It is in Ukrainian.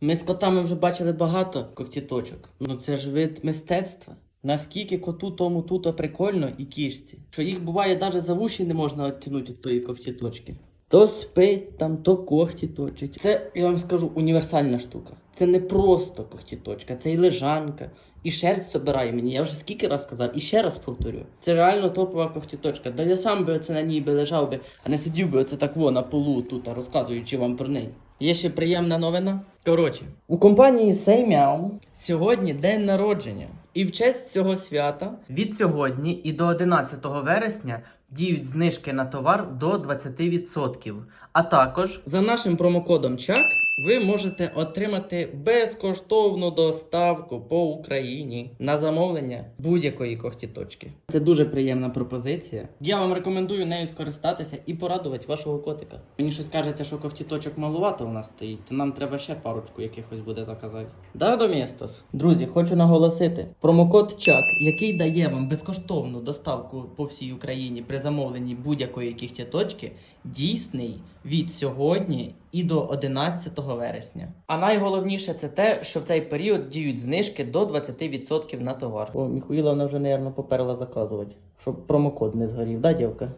Ми з котами вже бачили багато когтіточок. Ну це ж вид мистецтва. Наскільки коту тому туто прикольно і кішці, що їх буває навіть за вуші не можна відтягнути від тої когтіточки. То спить там, то когті точить. Це, я вам скажу, універсальна штука. Це не просто когтіточка, це і лежанка, і шерсть собирає мені. Я вже скільки раз сказав, і ще раз повторю. Це реально топова когтіточка. Да я сам би оце на ній би лежав би, а не сидів би оце так во на полу тут, розказуючи вам про неї. Є ще приємна новина. Коротше, у компанії Сеймяу сьогодні день народження. І в честь цього свята від сьогодні і до 11 вересня діють знижки на товар до 20%. А також за нашим промокодом ЧАК ви можете отримати безкоштовну доставку по Україні на замовлення будь-якої когтіточки. Це дуже приємна пропозиція. Я вам рекомендую нею скористатися і порадувати вашого котика. Мені щось кажеться, що когтіточок малувато у нас стоїть, то нам треба ще парочку якихось буде заказати. Да, Домістос? Друзі, хочу наголосити: промокод ЧАК, який дає вам безкоштовну доставку по всій Україні при замовленні будь-якої кігтяточки, дійсний від сьогодні і до 11 вересня. А найголовніше це те, що в цей період діють знижки до 20% на товар. О, Міхуїла вона вже, напевно, поперла заказувати, щоб промокод не згорів, да, дівка?